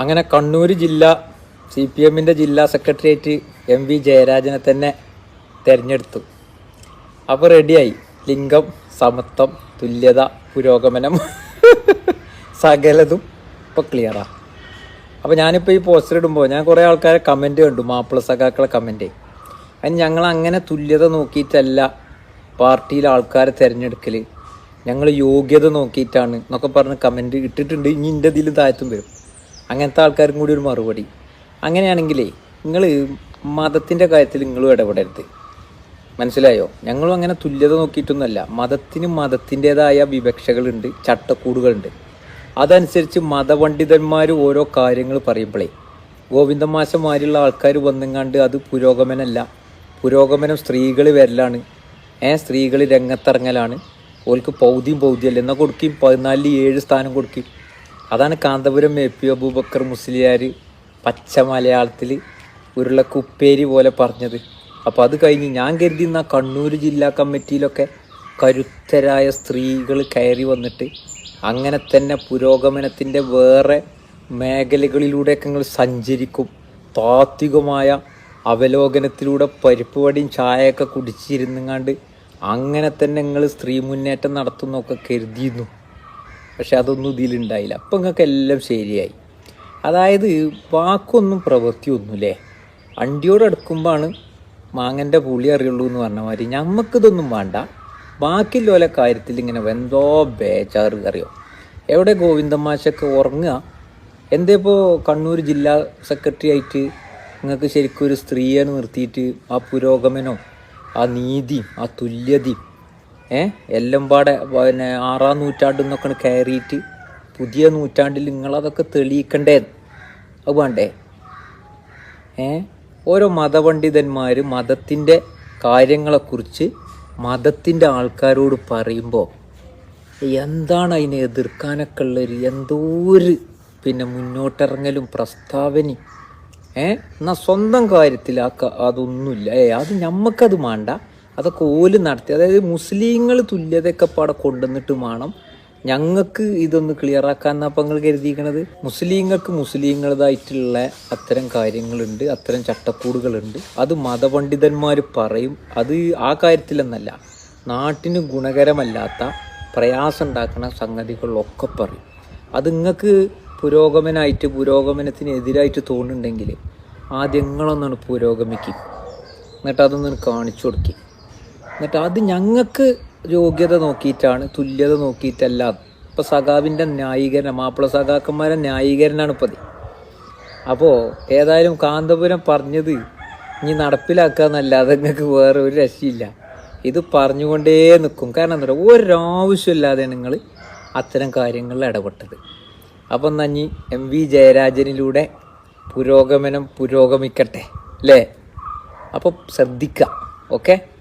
അങ്ങനെ കണ്ണൂർ ജില്ല C P എമ്മിന്റെ ജില്ലാ സെക്രട്ടേറിയറ്റ് എം വി ജയരാജനെ തന്നെ തിരഞ്ഞെടുത്തു. അപ്പോൾ റെഡിയായി ലിംഗം സമത്വം തുല്യത പുരോഗമനം സകലതും ഇപ്പോൾ ക്ലിയറാ അപ്പോൾ ഞാനിപ്പോൾ ഈ പോസ്റ്റർ ഇടുമ്പോൾ ഞാൻ കുറേ ആൾക്കാരെ കമന്റ് കണ്ടു മാപ്പിള സഖാക്കളെ കമന്റ് അതിന് ഞങ്ങൾ അങ്ങനെ തുല്യത നോക്കിയിട്ടല്ല പാർട്ടിയിലെ ആൾക്കാരെ തിരഞ്ഞെടുക്കൽ ഞങ്ങൾ യോഗ്യത നോക്കിയിട്ടാണ് എന്നൊക്കെ പറഞ്ഞ് കമന്റ് ഇട്ടിട്ടുണ്ട്. ഇനി എന്റെ ഇതിൽ താഴ്ത്തും വരും. അങ്ങനത്തെ ആൾക്കാരും കൂടി ഒരു മറുപടി. അങ്ങനെയാണെങ്കിലേ നിങ്ങൾ മതത്തിന്റെ കാര്യത്തിൽ നിങ്ങളും ഇടപെടരുത്. മനസ്സിലായോ? ഞങ്ങളും അങ്ങനെ തുല്യത നോക്കിയിട്ടൊന്നുമല്ല. മതത്തിന് മതത്തിന്റെതായ വിവക്ഷകളുണ്ട് ചട്ടക്കൂടുകളുണ്ട്. അതനുസരിച്ച് മതപണ്ഡിതന്മാർ ഓരോ കാര്യങ്ങൾ പറയുമ്പോഴേ ഗോവിന്ദമാശമാരുള്ള ആൾക്കാർ വന്നെങ്ങാണ്ട് അത് പുരോഗമനമല്ല പുരോഗമനം സ്ത്രീകൾ വരലാണ്. ഏ സ്ത്രീകൾ രംഗത്തിറങ്ങലാണ്. ഓൽക്ക് പൗതിയും പൗതിയല്ല. എന്നാൽ കൊടുക്കും? പതിനാലിൽ ഏഴ് സ്ഥാനം കൊടുക്കും. അതാണ് കാന്തപുരം എ പി അബൂബക്കർ മുസ്ലിയാർ പച്ച മലയാളത്തിൽ ഉരുളക്കുപ്പേരി പോലെ പറഞ്ഞത്. അപ്പോൾ അത് കഴിഞ്ഞ് ഞാൻ കരുതി എന്നാൽ കണ്ണൂർ ജില്ലാ കമ്മിറ്റിയിലൊക്കെ കരുത്തരായ സ്ത്രീകൾ കയറി വന്നിട്ട് അങ്ങനെ തന്നെ പുരോഗമനത്തിന്റെ വേറെ മേഖലകളിലൂടെയൊക്കെ നിങ്ങൾ സഞ്ചരിക്കും. താത്വികമായ അവലോകനത്തിലൂടെ പരിപ്പ് വടിയും ചായയൊക്കെ കുടിച്ചിരുന്നങ്ങാണ്ട് അങ്ങനെ തന്നെ നിങ്ങൾ സ്ത്രീ മുന്നേറ്റം നടത്തുന്നൊക്കെ കരുതിയിരുന്നു. പക്ഷെ അതൊന്നും ഇതിലുണ്ടായില്ല. അപ്പം നിങ്ങൾക്ക് എല്ലാം ശരിയായി. അതായത് വാക്കൊന്നും പ്രവൃത്തിയൊന്നുമില്ലേ അണ്ടിയോട് അടുക്കുമ്പോഴാണ് മാങ്ങന്റെ പുളി അറിയുള്ളൂ എന്ന് പറഞ്ഞ മാതിരി ഞമ്മക്കിതൊന്നും വേണ്ട. ബാക്കിയുള്ള കാര്യത്തിൽ ഇങ്ങനെ എന്തോ ബേജാറ് അറിയോ? എവിടെ ഗോവിന്ദമാശൊക്കെ ഉറങ്ങുക? എന്തേ ഇപ്പോൾ കണ്ണൂർ ജില്ലാ സെക്രട്ടറി ആയിട്ട് നിങ്ങൾക്ക് ശരിക്കും ഒരു സ്ത്രീയെ നിർത്തിയിട്ട് ആ പുരോഗമനവും ആ നീതിയും ആ തുല്യതയും ഏ? എല്ലാം പാടെ പിന്നെ ആറാം നൂറ്റാണ്ടിൽ നിന്നൊക്കെ കയറിയിട്ട് പുതിയ നൂറ്റാണ്ടിൽ നിങ്ങളതൊക്കെ തെളിയിക്കണ്ടേ? അത് വേണ്ടേ? ഏ? ഓരോ മതപണ്ഡിതന്മാർ മതത്തിന്റെ കാര്യങ്ങളെക്കുറിച്ച് മതത്തിന്റെ ആൾക്കാരോട് പറയുമ്പോൾ എന്താണ് അതിനെ എതിർക്കാനൊക്കെ ഉള്ളൊരു എന്തോ ഒരു പിന്നെ മുന്നോട്ടിറങ്ങലും പ്രസ്താവനയും. ഏ? എന്നാൽ സ്വന്തം കാര്യത്തിൽ ആ ക- അതൊന്നുമില്ല. ഏ അത് ഞമ്മക്കത് വേണ്ട അതൊക്കെ ഓൽ നടത്തി. അതായത് മുസ്ലിങ്ങൾ തുല്യതയൊക്കെ പാടെ കൊണ്ടുവന്നിട്ട് വേണം. ഞങ്ങൾക്ക് ഇതൊന്ന് ക്ലിയർ ആക്കാൻ അപ്പം നിങ്ങൾ കരുതിയിരിക്കണത്. മുസ്ലിങ്ങൾക്ക് മുസ്ലിങ്ങളതായിട്ടുള്ള അത്തരം കാര്യങ്ങളുണ്ട് അത്തരം ചട്ടക്കൂടുകളുണ്ട്. അത് മതപണ്ഡിതന്മാർ പറയും. അത് ആ കാര്യത്തിലെന്നല്ല. നാട്ടിന് ഗുണകരമല്ലാത്ത പ്രയാസം ഉണ്ടാക്കുന്ന സംഗതികളിലൊക്കെ പറയും. അത് നിങ്ങൾക്ക് പുരോഗമനായിട്ട് പുരോഗമനത്തിനെതിരായിട്ട് തോന്നുന്നുണ്ടെങ്കിൽ ആദ്യം നിങ്ങളൊന്നാണ് പുരോഗമിക്കും എന്നിട്ട് അതൊന്നും കാണിച്ചു കൊടുക്കും എന്നിട്ട് അത് ഞങ്ങൾക്ക് യോഗ്യത നോക്കിയിട്ടാണ് തുല്യത നോക്കിയിട്ടല്ല. ഇപ്പം സഖാവിന്റെ ന്യായീകരണം മാപ്പിള സഖാക്കന്മാരെ ന്യായീകരണമാണ് ഇപ്പത്. അപ്പോൾ ഏതായാലും കാന്തപുരം പറഞ്ഞത് ഇനി നടപ്പിലാക്കുക എന്നല്ലാതെ നിങ്ങൾക്ക് വേറെ ഒരു രക്ഷയില്ല. ഇത് പറഞ്ഞുകൊണ്ടേ നിൽക്കും. കാരണം എന്താ പറയുക ഒരാവശ്യമില്ലാതെ നിങ്ങൾ അത്തരം കാര്യങ്ങളിൽ ഇടപെട്ടത്. അപ്പം നഞ്ഞി എം വി ജയരാജനിലൂടെ പുരോഗമനം പുരോഗമിക്കട്ടെ അല്ലേ? അപ്പോൾ ശ്രദ്ധിക്കാം ഓക്കെ?